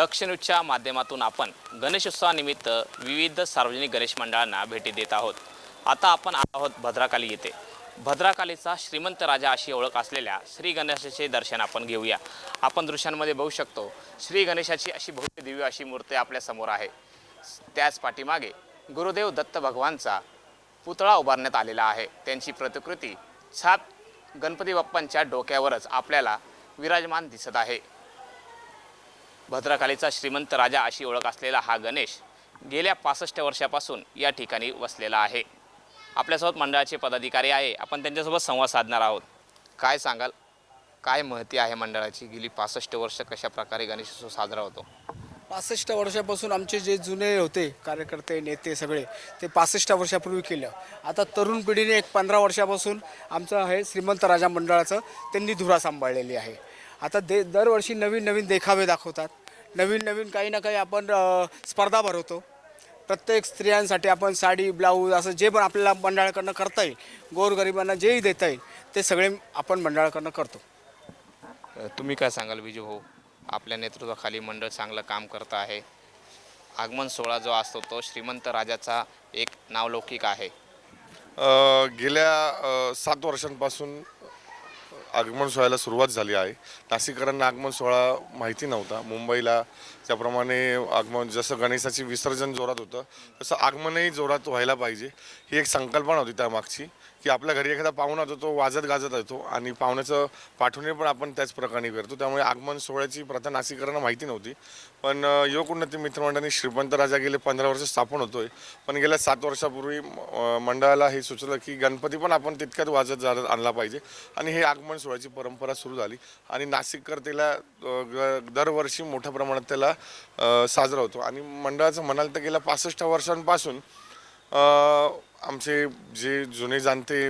दक्षिणच्या माध्यमातून आपण गणेशोत्सवानिमित्त विविध सार्वजनिक गणेश मंडळांना भेटी देत आहोत. आता आपण आहोत भद्राकाली येथे. भद्राकालीचा श्रीमंत राजा अशी ओळख असलेल्या श्री गणेशाचे दर्शन आपण घेऊया. आपण दृश्यांमध्ये बघू शकतो श्री गणेशाची अशी भव्य दिव्य अशी मूर्ती आपल्यासमोर आहे. त्याच पाठीमागे गुरुदेव दत्त भगवानचा पुतळा उभारण्यात आलेला आहे. त्यांची प्रतिकृती छाप गणपती बाप्पांच्या डोक्यावरच आपल्याला विराजमान दिसत आहे. भद्रकालीचा श्रीमंत राजा अशी ओळख असलेला हा गणेश गेल्या पासष्ट वर्षापासून या ठिकाणी वसलेला आहे. आपल्यासोबत मंडळाचे पदाधिकारी आहे. आपण त्यांच्यासोबत संवाद साधणार आहोत. काय सांगाल? काय महती आहे मंडळाची? गेली पासष्ट वर्ष कशा प्रकारे गणेशोत्सव साजरा होतो? पासष्ट वर्षापासून आमचे जे जुने होते कार्यकर्ते नेते सगळे ते पासष्ट वर्षापूर्वी केलं. आता तरुण पिढीने एक पंधरा वर्षापासून आमचं हे श्रीमंत राजा मंडळाचं त्यांनी धुरा सांभाळलेली आहे. आता दे दरवर्षी नवीन नवीन देखावे दाखवतात. नवीन नवीन काही ना काही आपण अ, स्पर्धा भरवतो. प्रत्येक स्त्रियांसाठी आपण साडी ब्लाऊज असं जे पण आपल्याला मंडळाकडनं करता येईल गोरगरिबांना जेही देता येईल ते सगळे आपण मंडळाकडनं करतो. तुम्ही काय सांगाल विजू भाऊ? आपल्या नेतृत्वाखाली मंडळ चांगलं काम करतं आहे. आगमन सोहळा जो असतो तो श्रीमंत राजाचा एक नावलौकिक आहे. अ, गेल्या अ, सात वर्षांपासून आगमन सोहळ्याला सुरुवात झाली आहे. नाशिककरांना आगमन सोहळा माहिती नव्हता. मुंबईला त्याप्रमाणे आगमन जसं गणेशाची विसर्जन जोरात होतं तसं आगमनही जोरात व्हायला पाहिजे. ही एक संकल्पना होती त्यामागची. की आपल्या घरी एखादा पाहुणा जो तो वाजत गाजत येतो आणि पाहुण्याचं पाठवणे पण आपण त्याच प्रकारे करतो. त्यामुळे आगमन सोहळ्याची प्रथा नाशिकरांना माहिती नव्हती. पण अ, युवक उन्नती मित्रमंडळाने श्रीमंत राजा गेले पंधरा वर्ष स्थापन होतोय. पण गेल्या सात वर्षापूर्वी मंडळाला हे सुचलं की गणपती पण आपण तितक्यात वाजत जात आणला पाहिजे आणि हे आगमन सोहळ्याची परंपरा सुरू झाली आणि नाशिककर त्याला ग- दरवर्षी मोठ्या प्रमाणात त्याला साजरा होतो. आणि मंडळाचं म्हणाल तर गेल्या पासष्ट वर्षांपासून आमचे जे जुने जाणते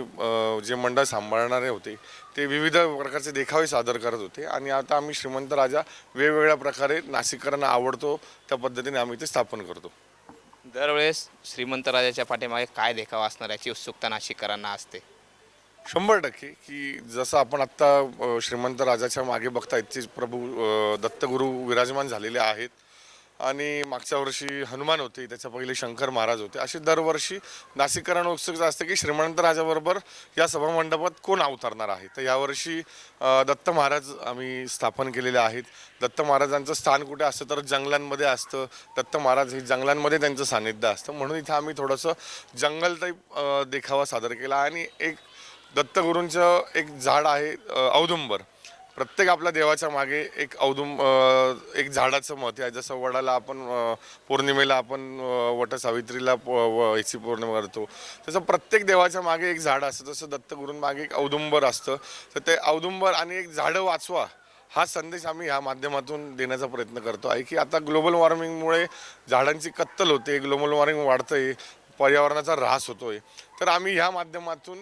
जे मंडळ सांभाळणारे होते ते विविध प्रकारचे देखावे सादर करत होते. आणि आता आम्ही श्रीमंत राजा वेगवेगळ्या प्रकारे नाशिककरांना आवडतो त्या पद्धतीने आम्ही ते स्थापन करतो. दरवेळेस श्रीमंत राजाच्या पाठीमागे काय देखावा असणार याची उत्सुकता नाशिककरांना असते. शंभर टक्के की जसं आपण आत्ता श्रीमंत राजाच्या मागे बघतायत ते प्रभू दत्तगुरू विराजमान झालेले आहेत. आणि मागच्या वर्षी हनुमान होते त्याच्या पहिले शंकर महाराज होते. अशी दरवर्षी नाशिककरांना उत्सुकता असते की श्रीमंत राजाबरोबर या सभामंडपात कोण अवतरणार आहे? तर यावर्षी दत्त महाराज आम्ही स्थापन केलेले आहेत. दत्त महाराजांचं स्थान कुठे असतं तर जंगलांमध्ये असतं. दत्त महाराज हे जंगलांमध्ये त्यांचं सानिध्य असतं. म्हणून इथं आम्ही थोडंसं जंगल टाईप देखावा सादर केला. आणि एक दत्तगुरूंचं एक झाड आहे औदुंबर. प्रत्येक आपल्या देवाच्या मागे एक औदुंब एक झाडाचं मत आहे. जसं वडाला आपण पौर्णिमेला आपण वट सावित्रीला प- व- पौर्णिमा करतो. तसं प्रत्येक देवाच्या मागे एक झाड असतं. जसं दत्तगुरूंमागे एक औदुंबर असतं. तर ते औदुंबर आणि एक झाडं वाचवा हा संदेश आम्ही ह्या माध्यमातून देण्याचा प्रयत्न करतो. आहे की आता ग्लोबल वॉर्मिंगमुळे झाडांची कत्तल होते ग्लोबल वॉर्मिंग वाढतंय पर्यावरणाचा ऱ्हास होतोय. तर आम्ही ह्या माध्यमातून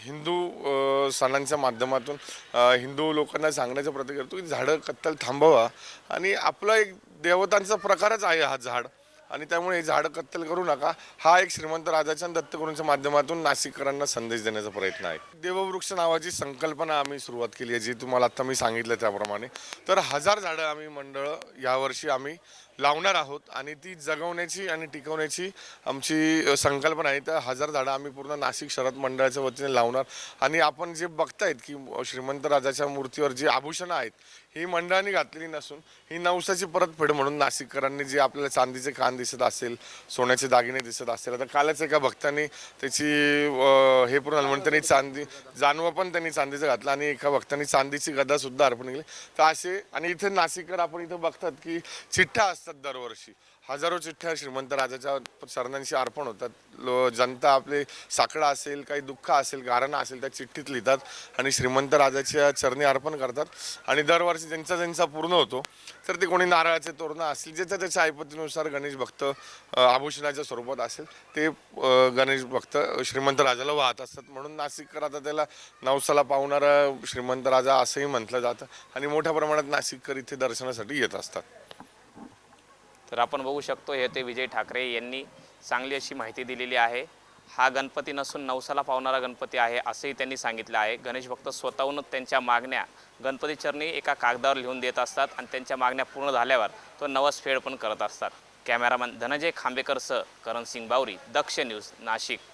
हिंदू सणांच्या माध्यमातून हिंदू लोकांना सांगण्याचा प्रयत्न करतो की झाडं कत्तल थांबवा. आणि आपला एक देवतांचा प्रकारच आहे हा झाड. आणि त्यामुळे हे झाडं कत्तल करू नका. हा एक श्रीमंत राजाच्या दत्तगुरूंच्या माध्यमातून नाशिककरांना संदेश देण्याचा प्रयत्न आहे. देववृक्ष नावाची संकल्पना आम्ही सुरुवात केली आहे जी तुम्हाला आत्ता मी सांगितलं त्याप्रमाणे. तर हजार झाडं आम्ही मंडळ यावर्षी आम्ही लावणार आहोत आणि ती जगवण्याची आणि टिकवण्याची आमची संकल्पना आहे. तर हजार झाडं आम्ही पूर्ण नाशिक शरद मंडळाच्या वतीने लावणार. आणि आपण जे बघतायत की श्रीमंत राजाच्या मूर्तीवर जी आभूषणं आहेत ही मंडळाने घातलेली नसून ही नवसाची परतफेड म्हणून नाशिककरांनी जे आपल्याला चांदीचे कान दिसत असेल सोन्याचे दागिने दिसत असेल आता कालच एका भक्तांनी त्याची हे पूर्ण म्हणून त्यांनी चांदी जानवं पण त्यांनी चांदीचं घातलं आणि एका भक्तांनी चांदीची गदासुद्धा अर्पण केली. तर असे आणि इथे नाशिककर आपण इथं बघतात की चिठ्ठा असतात. दरवर्षी. हजारो चिठ्ठ्या श्रीमंत राजाच्या चरणांशी अर्पण होतात. लो जनता आपले साकडा असेल काही दुःख असेल गारणं असेल त्या चिठ्ठीत लिहितात आणि श्रीमंत राजाच्या चरणी अर्पण करतात. आणि दरवर्षी ज्यांचा ज्यांचा पूर्ण होतो तर ते कोणी नारळाचे तोरणं असतील ज्याच्या त्याच्या ऐपतीनुसार गणेश भक्त आभूषणाच्या स्वरूपात असेल ते गणेश भक्त श्रीमंत राजाला वाहत असतात. म्हणून नाशिककर आता त्याला नवसाला पावणारा श्रीमंत राजा असंही म्हटलं जातं. आणि मोठ्या प्रमाणात नाशिककर इथे दर्शनासाठी येत असतात. तर आपण बघू शकतो हे ते विजय ठाकरे यांनी चांगली अशी माहिती दिलेली आहे. हा गणपती नसून नवसाला पावणारा गणपती आहे असंही त्यांनी सांगितलं आहे. गणेश भक्त स्वतःहूनच त्यांच्या मागण्या गणपती चरणी एका कागदावर लिहून देत असतात आणि त्यांच्या मागण्या पूर्ण झाल्यावर तो नवस फेड पण करत असतात. कॅमेरामॅन धनंजय खांबेकरसह करण सिंग बावरी दक्ष न्यूज नाशिक.